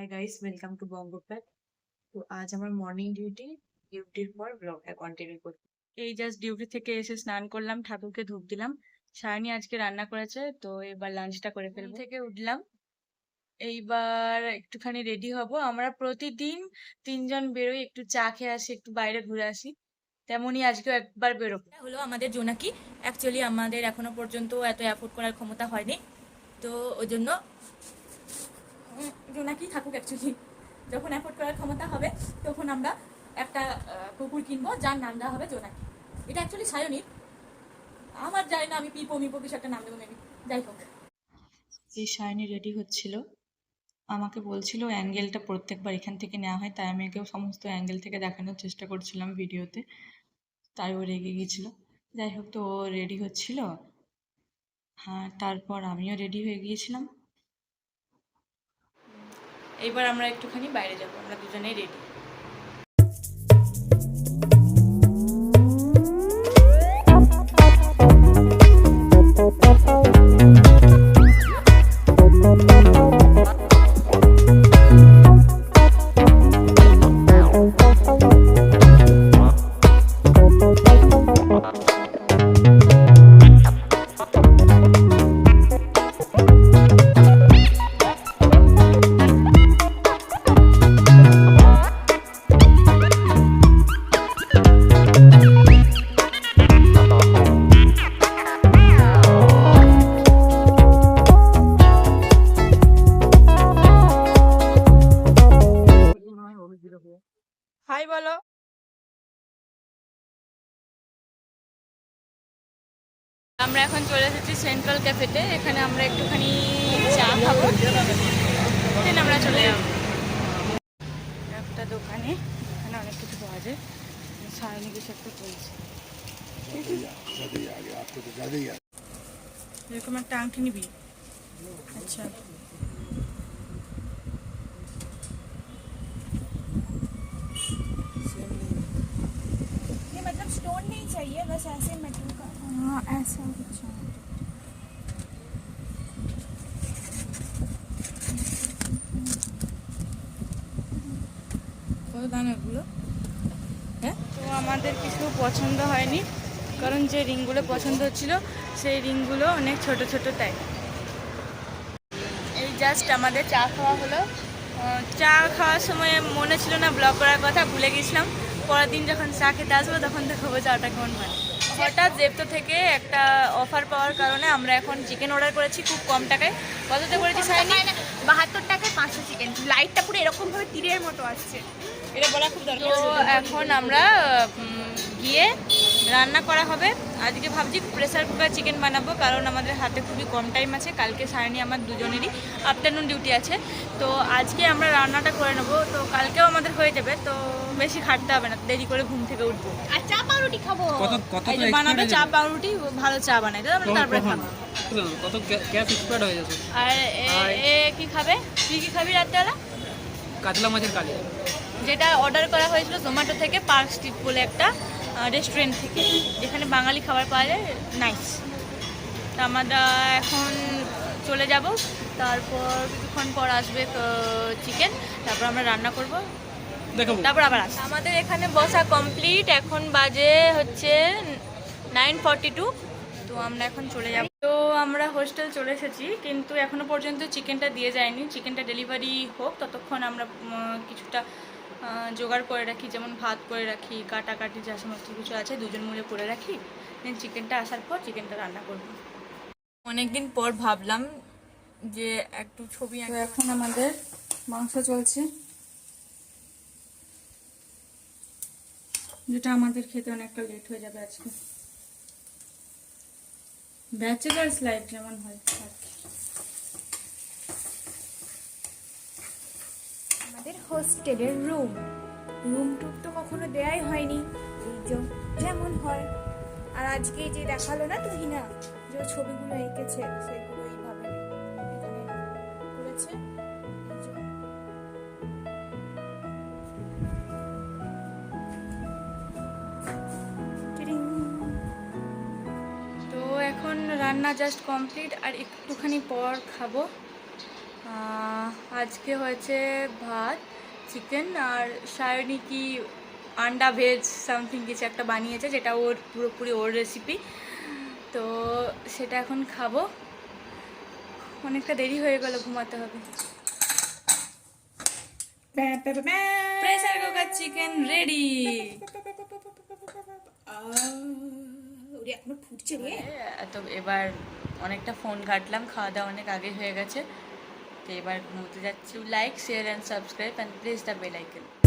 High guys welcome to বঙ্গপ্যাক তো আজ আমার মর্নিং ডিউটি ডিউটির পর ব্লগটা কন্টিনিউ করছি। এই জাস্ট ডিউটি থেকে এসে স্নান করলাম ঠাকুরকে ধূপ দিলাম। সায়নী আজকে রান্না করেছে তো এবার লাঞ্চটা করে ফেলব। থেকে উঠলাম। এইবার একটুখানি রেডি হব। আমরা প্রতিদিন তিনজন বেরোই একটু চা খেয়ে আসি একটু বাইরে ঘুরে আসি। তেমনই আজকেও একবার বেরোবো। হলো আমাদের জোনাকি। অ্যাকচুয়ালি আমাদের এখনও পর্যন্ত এত অ্যাফোর্ড করার ক্ষমতা হয়নি। তো ওই জন্য জোনাকি থাকুক অ্যাকচুয়ালি যখন অ্যাফোর্ড করার ক্ষমতা হবে, তখন আমরা একটা কুকুর কিনবো, যার নাম দেওয়া হবে জোনাকি। এটা অ্যাকচুয়ালি সায়নির। আমার জানি না, আমি পিপো, মিপো কিছু একটা নাম দেবো মেবি যাই হোক। যে শাইনি রেডি হচ্ছিল। আমাকে বলছিল অ্যাঙ্গেলটা প্রত্যেকবার এখান থেকে নেওয়া হয়, তাই আমি ওকে সমস্ত অ্যাঙ্গেল থেকে দেখানোর চেষ্টা করছিলাম ভিডিওতে। তাই ও রেগে গিয়েছিল। যাই হোক, তো ও রেডি হচ্ছিল। হ্যাঁ তারপর আমিও রেডি হয়ে গিয়েছিলাম। এইবার আমরা একটুখানি বাইরে যাব আমরা দুজনেই রেডি হাই বলো। আমরা এখন চলে এসেছি সেন্ট্রাল ক্যাফেতে এখানে আমরা একটুখানি চা খাব। দেন আমরা চলে যাব। একটা দোকানে। এখানে অনেক কিছু পাওয়া যায়। সারানি কিছু একটা চলছে এরকম একটা আংটি নিবি আচ্ছা। मतलब स्टोन नहीं चाहिए बस ऐसे मेटल का हाँ ऐसा कुछ কত দাম এগুলো হ্যাঁ তো আমাদের কিছু পছন্দ হয়নি কারণ যে রিংগুলো পছন্দ হচ্ছিল সেই রিংগুলো অনেক ছোট ছোট তাই এই জাস্ট আমাদের চা খাওয়া হলো আহ, চা খাওয়ার সময় মনে ছিল না ব্লগ করার কথা ভুলে গেছিলাম পরের দিন যখন চা খেতে আসব তখন দেখাবো চাটা কেমন হয়। হঠাৎ জেপ্তো থেকে একটা অফার পাওয়ার কারণে আমরা এখন চিকেন অর্ডার করেছি খুব কম টাকায়। কততে করেছি সাইনি বাহাত্তর টাকায় পাঁচশো চিকেন লাইটটা পুরো এরকমভাবে তীরের মতো আসছে। এটা বলা খুব দরকার। তো এখন আমরা গিয়ে রান্না করা হবে। আজকে ভাবছি প্রেসার কুকার চিকেন বানাবো কারণ আমাদের হাতে খুবই কম টাইম আছে। কালকে সারানি আমার দুজনেরই আফটারনুন ডিউটি আছে। তো আজকে আমরা রান্নাটা করে নেব। তো কালকেও আমাদের হয়ে যাবে। তো বেশি খাটতে হবে না দেরি করে ঘুম থেকে উঠবো। আর চা পাউরুটি খাব। বানাবে চা পাউরুটি ভালো চা বানাই তো আমরা তারপরে খাব। কত গ্যাস এক্সপায়ার্ড হয়ে যাচ্ছে। আর এ- এ কি খাবে? তুই কি খাবি রাত্রেবেলা? কাতলা মাছের কালি। যেটা অর্ডার করা হয়েছিল জোম্যাটো থেকে পার্ক স্ট্রিট বলে একটা। রেস্টুরেন্ট থেকে যেখানে বাঙালি খাবার পাওয়া যায় নাইস তা আমরা এখন চলে যাব তারপর কিছুক্ষণ পর আসবে চিকেন তারপর আমরা রান্না করব। তারপর আবার আস আমাদের এখানে বসা কমপ্লিট এখন বাজে হচ্ছে নাইন ফর্টি টু তো আমরা এখন চলে যাব। তো আমরা হোস্টেল চলে এসেছি কিন্তু এখনও পর্যন্ত চিকেনটা দিয়ে যায়নি। চিকেনটা ডেলিভারি হোক ততক্ষণ আমরা কিছুটা জোগাড় করে রাখি যেমন ভাত করে রাখি কাটাকাটি যা সমস্ত কিছু আছে দুজন মিলে করে রাখি। দেন চিকেনটা আসার পর চিকেনটা রান্না করব। অনেকদিন পর ভাবলাম যে একটু ছবি এখন আমাদের মাংস চলছে। যেটা আমাদের খেতে অনেকটা লেট হয়ে যাবে আজকে। ব্যাচেলার্স লাইফ যেমন হয় আর কি। আমাদের হোস্টেলের রুম। রুম টুক তো কখনো দেয়াই হয়নি। এই যেমন হয়। আর আজকে যে দেখাল না তুহিনা যে ছবিগুলো এঁকেছে সেগুলো এইভাবে করেছে। তো এখন রান্না জাস্ট কমপ্লিট আর একটুখানি পর খাব। আজকে হয়েছে ভাত চিকেন আর সায়নি কি আন্ডা ভেজ সামথিং কিছু একটা বানিয়েছে যেটা ওর পুরোপুরি ওর রেসিপি তো সেটা এখন খাব। অনেকটা দেরি হয়ে গেল ঘুমাতে হবে। প্রেসার কুকার চিকেন রেডি ওরে এখনও তো এবার অনেকটা ফোন ঘাটলাম খাওয়া দাওয়া অনেক আগে হয়ে গেছে। এবার ঘুমোতে যাচ্ছি like share and subscribe and press the bell icon